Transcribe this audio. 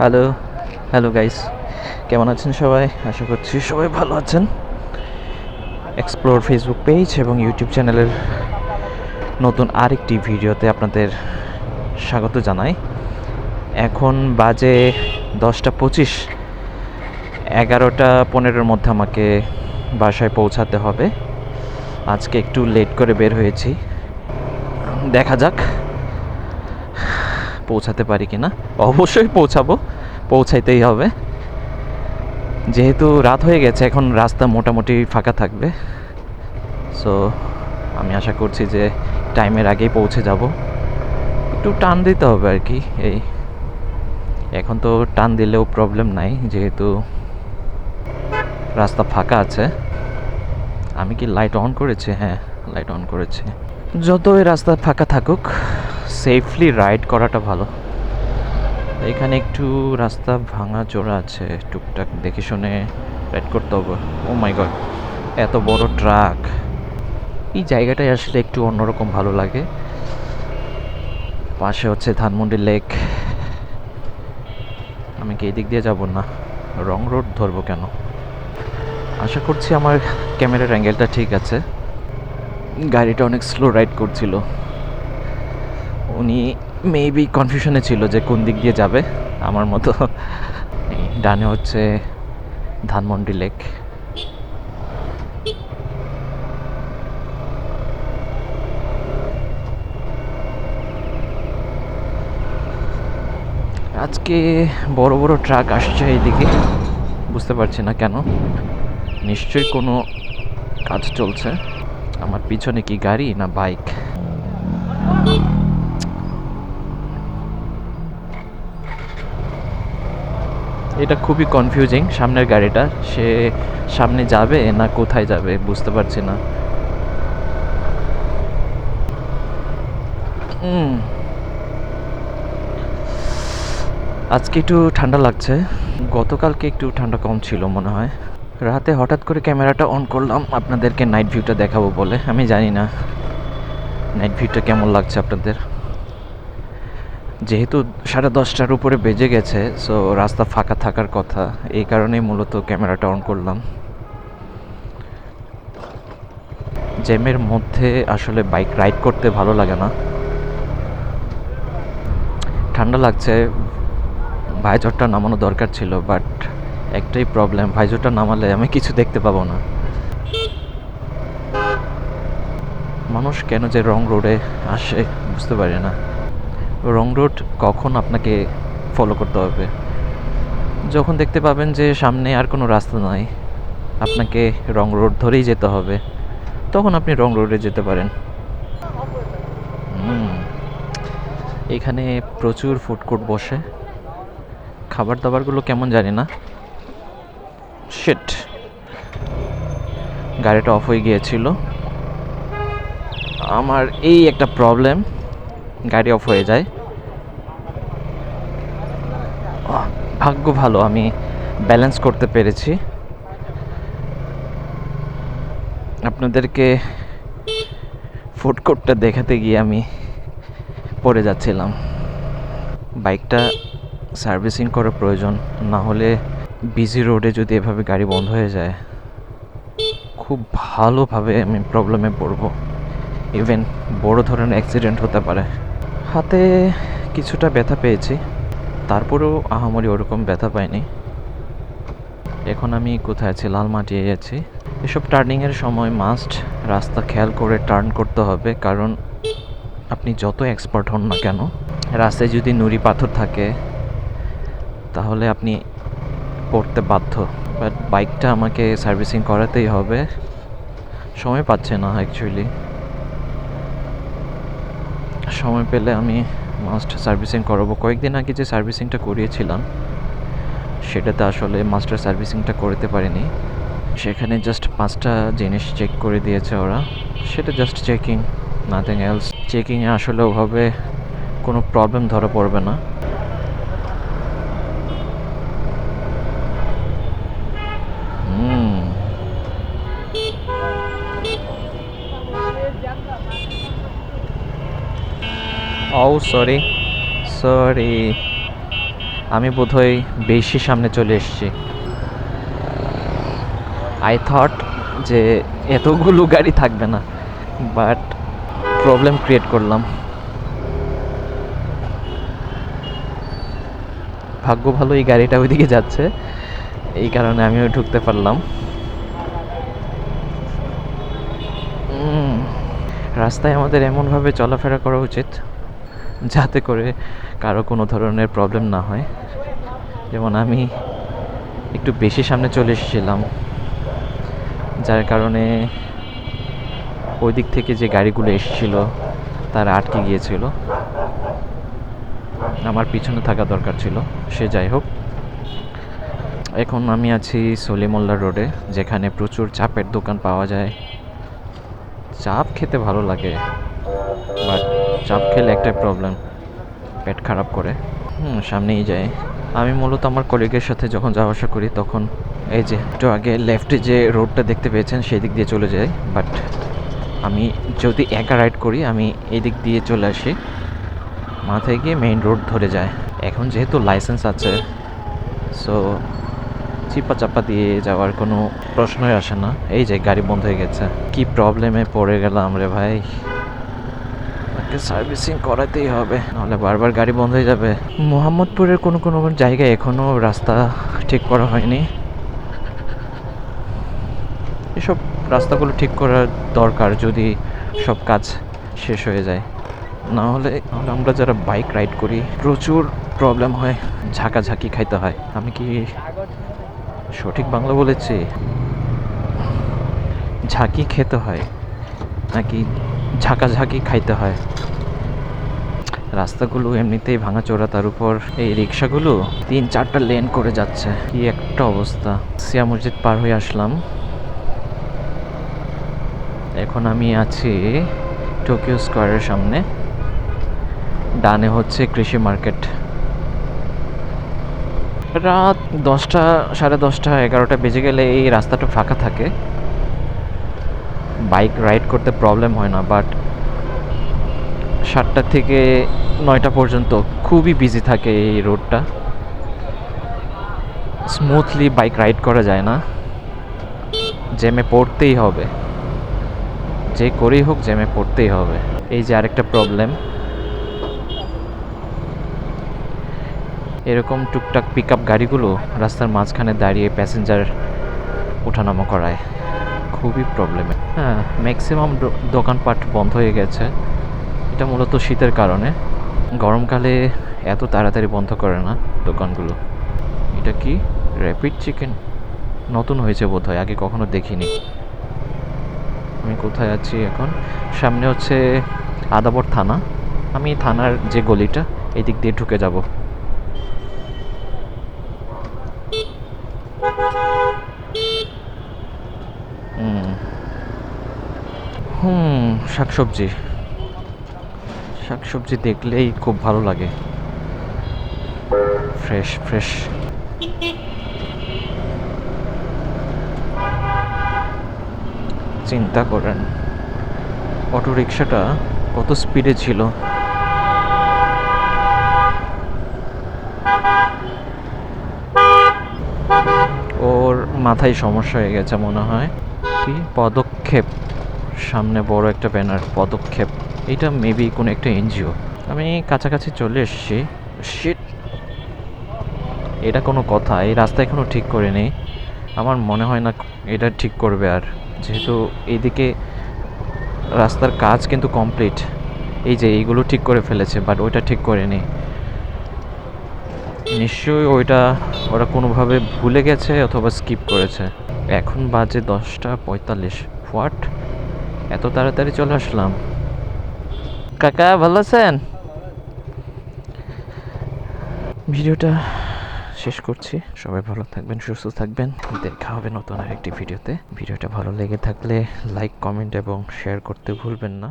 Hello hello guys কেমন আছেন সবাই? আশা করছি সবাই ভালো আছেন। এক্সপ্লোর ফেসবুক পেজ এবং ইউটিউব চ্যানেলের নতুন আরেকটি ভিডিওতে আপনাদের স্বাগত জানাই। এখন বাজে দশটা পঁচিশ। এগারোটা পনেরোর মধ্যে আমাকে বাসায় পৌঁছাতে হবে। আজকে একটু লেট করে বের হয়েছি। দেখা যাক। পৌঁছাতে পারি কি না অবশ্যই পৌঁছাবো। পৌঁছাইতেই হবে। যেহেতু রাত হয়ে গেছে, এখন রাস্তা মোটামুটি ফাঁকা থাকবে। সো আমি আশা করছি যে টাইমের আগেই পৌঁছে যাব। একটু টান দিতে হবে আর কি, এই। এখন তো টান দিলেও প্রবলেম নাই, যেহেতু রাস্তা ফাঁকা আছে। আমি কি লাইট অন করেছি? হ্যাঁ লাইট অন করেছি। যতই রাস্তা ফাঁকা থাকুক সেফলি রাইড করাটা ভালো। এখানে একটু রাস্তা ভাঙা চোরা আছে, টুকটাক দেখে শুনে রাইড করতে হবে। ও মাই গড এত বড় ট্রাক এই জায়গাটায় আসলে একটু অন্যরকম ভালো লাগে। পাশে হচ্ছে ধানমন্ডি লেক আমি কি এই দিক দিয়ে যাব না? রং রোড ধরবো কেন? আশা করছি আমার ক্যামেরার অ্যাঙ্গেলটা ঠিক আছে। গাড়িটা অনেক স্লো রাইড করছিল। উনি মেবি কনফিউশনে ছিল যে কোন দিক দিয়ে যাবে। আমার মতো ডানে হচ্ছে ধানমন্ডি লেক আজকে বড় বড় ট্রাক আসছে এইদিকে। বুঝতে পারছি না কেন। নিশ্চয়ই কোনো কাজ চলছে। আমার পিছনে কি গাড়ি না বাইক এটা খুবই কনফিউজিং সামনের গাড়িটা, সে সামনে যাবে না কোথায় যাবে বুঝতে পারছি না। আজকে একটু ঠান্ডা লাগছে। গতকালকে একটু ঠান্ডা কম ছিল মনে হয়। রাতে হঠাৎ করে ক্যামেরাটা অন করলাম, আপনাদেরকে নাইট ভিউটা দেখাবো বলে, আমি জানি না। নাইট ভিউটা কেমন লাগছে আপনাদের? যেহেতু সাড়ে দশটার উপরে বেজে গেছে সো রাস্তা ফাঁকা থাকার কথা। এই কারণেই মূলত ক্যামেরাটা অন করলাম। জ্যামের মধ্যে আসলে বাইক রাইড করতে ভালো লাগে না। ঠান্ডা লাগছে, ভাইজরটা নামানো দরকার ছিল বাট একটাই প্রবলেম ভাইজরটা নামালে আমি কিছু দেখতে পাবো না। মানুষ কেন যে রং রোডে আসে, বুঝতে পারি না। রং রোড কখন আপনাকে ফলো করতে হবে? যখন দেখতে পাবেন যে সামনে আর কোনো রাস্তা নাই, আপনাকে রং রোড ধরেই যেতে হবে। তখন আপনি রং রোডে যেতে পারেন। এখানে প্রচুর ফুড কোর্ট বসে। খাবার দাবারগুলো কেমন জানি না। শিট গাড়িটা অফ হয়ে গিয়েছিল। আমার এই একটা প্রবলেম গাড়ি অফ হয়ে যায়। ভাগ্য ভালো, আমি ব্যালেন্স করতে পেরেছি। আপনাদেরকে ফুড কোর্টটা দেখাতে গিয়ে আমি পড়ে যাচ্ছিলাম। বাইকটা সার্ভিসিং করা প্রয়োজন, না হলে বিজি রোডে যদি এভাবে গাড়ি বন্ধ হয়ে যায়, খুব ভালোভাবে আমি প্রবলেমে পড়ব। ইভেন বড় ধরনের অ্যাক্সিডেন্ট হতে পারে। হাতে কিছুটা ব্যথা পেয়েছি, তারপরেও আহামরি ওরকম ব্যথা পাইনি। এখন আমি কোথায় আছি? লালমাটিয়ে আছি। এসব টার্নিংয়ের সময় মাস্ট রাস্তা খেয়াল করে টার্ন করতে হবে, কারণ আপনি যত এক্সপার্ট হন না কেন, রাস্তায় যদি নুড়ি পাথর থাকে, তাহলে আপনি পড়তে বাধ্য। বাট বাইকটা আমাকে সার্ভিসিং করাতেই হবে। সময় পাচ্ছে না অ্যাকচুয়ালি সময় পেলে আমি মাস্টার সার্ভিসিং করাবো। কয়েকদিন আগে যে সার্ভিসিংটা করিয়েছিলাম, সেটাতে আসলে মাস্টার সার্ভিসিংটা করতে পারিনি। সেখানে জাস্ট পাঁচটা জিনিস চেক করে দিয়েছে ওরা। সেটা জাস্ট চেকিং নাথিং এলস চেকিংয়ে আসলে ওভাবে কোনো প্রবলেম ধরা পড়বে না হুম Oh, সরি সরি আমি বোধহয় বেশি সামনে চলে এসেছি। আই থট যে এতগুলো গাড়ি থাকবে না বাট প্রবলেম ক্রিয়েট করলাম। ভাগ্য ভালো এই গাড়িটা ওইদিকে যাচ্ছে এই কারণে আমিও ঢুকতে পারলাম। রাস্তায় আমাদের এমনভাবে চলাফেরা করা উচিত। যাতে করে কারও কোনো ধরনের প্রবলেম না হয়। যেমন আমি একটু বেশি সামনে চলে এসেছিলাম, যার কারণে ওই দিক থেকে যে গাড়িগুলো এসেছিল তারা আটকে গিয়েছিল। আমার পিছনে থাকা দরকার ছিল, সে যাই হোক। এখন আমি আছি সলিমোল্লা রোডে, যেখানে প্রচুর চাপের দোকান পাওয়া যায়। চাপ খেতে ভালো লাগে বাট চাপ খেলে একটা প্রবলেম পেট খারাপ করে। হুম, সামনেই যায়। আমি মূলত আমার কলিগের সাথে যখন যাওয়া আসা করি, তখন এই যে একটু আগে লেফটে যে রোডটা দেখতে পেয়েছেন, সেই দিক দিয়ে চলে যাই। বাট আমি যদি একা রাইড করি, আমি এই দিক দিয়ে চলে আসি। মাথায় গিয়ে মেইন রোড ধরে যায়। এখন যেহেতু লাইসেন্স আছে সো চিপা চাপা দিয়ে যাওয়ার কোনো প্রশ্নই আসে না। এই যে গাড়ি বন্ধ হয়ে গেছে। কি প্রবলেমে পড়ে গেলাম রে ভাই? তাকে সার্ভিসিং করাতেই হবে। নাহলে বারবার গাড়ি বন্ধ হয়ে যাবে। মোহাম্মদপুরের কোনো কোনো জায়গায় এখনও রাস্তা ঠিক করা হয়নি। এসব রাস্তাগুলো ঠিক করার দরকার যদি সব কাজ শেষ হয়ে যায়। না হলে আমরা যারা বাইক রাইড করি, প্রচুর প্রবলেম হয়, ঝাঁকাঝাঁকি খাইতে হয়। আমি কি সঠিক বাংলা বলেছি? ঝাঁকি খেতে হয়, নাকি ঝাঁকাঝাঁকি খাইতে হয়। রাস্তাগুলো এমনিতেই ভাঙাচোরা, তার উপর এই রিক্সাগুলো তিন চারটা লেন করে যাচ্ছে। কি একটা অবস্থা। সিয়া মসজিদ পার হয়ে আসলাম। এখন আমি আছি টোকিও স্কোয়ারের সামনে। ডানে হচ্ছে কৃষি মার্কেট। রাত দশটা, সাড়ে দশটা, এগারোটা বেজে গেলে এই রাস্তাটা ফাঁকা থাকে। বাইক রাইড করতে প্রবলেম হয় না বাট সাতটা থেকে নয়টা পর্যন্ত খুবই বিজি থাকে এই রোডটা স্মুথলি বাইক রাইড করা যায় না। জ্যামে পড়তেই হবে। যে করেই হোক জ্যামে পড়তেই হবে। এই যে আরেকটা প্রবলেম এরকম টুকটাক পিক আপ গাড়িগুলো রাস্তার মাঝখানে দাঁড়িয়ে প্যাসেঞ্জার ওঠানামা করায়। খুবই প্রবলেমে হ্যাঁ ম্যাক্সিমাম দোকানপাট বন্ধ হয়ে গেছে। এটা মূলত শীতের কারণে। গরমকালে এত তাড়াতাড়ি বন্ধ করে না দোকানগুলো। এটা কি? র্যাপিড চিকেন নতুন হয়েছে বোধ হয় আগে কখনো দেখিনি। আমি কোথায় আছি এখন? সামনে হচ্ছে আদাবর থানা। আমি থানার যে গলিটা এই দিক দিয়ে ঢুকে যাব হুম হুম শাকসবজি। শাকসবজি দেখলেই খুব ভালো লাগে। ফ্রেশ ফ্রেশ চিন্তা করেন অটো রিক্সাটা কত স্পিডে ছিল। ওর মাথায় সমস্যা হয়ে গেছে মনে হয়। কি পদক্ষেপ? সামনে বড় একটা ব্যানার, পদক্ষেপ। এটা মেবি কোনো একটা এনজিও। আমি কাছাকাছি চলে এসেছি। শিট এটা কোনো কথা, এই রাস্তা এখনও ঠিক করে নেই। আমার মনে হয় না এটা ঠিক করবে আর। যেহেতু এইদিকে রাস্তার কাজ কিন্তু কমপ্লিট এই যে এইগুলো ঠিক করে ফেলেছে বাট ওইটা ঠিক করেনি নিশ্চয়ই ওইটা ওরা কোনোভাবে ভুলে গেছে অথবা স্কিপ করেছে। এখন বাজে দশটা পঁয়তাল্লিশ। হোয়াট এত তাড়াতাড়ি চলে আসলাম। কাকা, ভালো আছেন? ভিডিওটা শেষ করছি। সবাই ভালো থাকবেন, সুস্থ থাকবেন। দেখা হবে নতুন আরেকটি ভিডিওতে। ভিডিওটা ভালো লেগে থাকলে লাইক, কমেন্ট এবং শেয়ার করতে ভুলবেন না।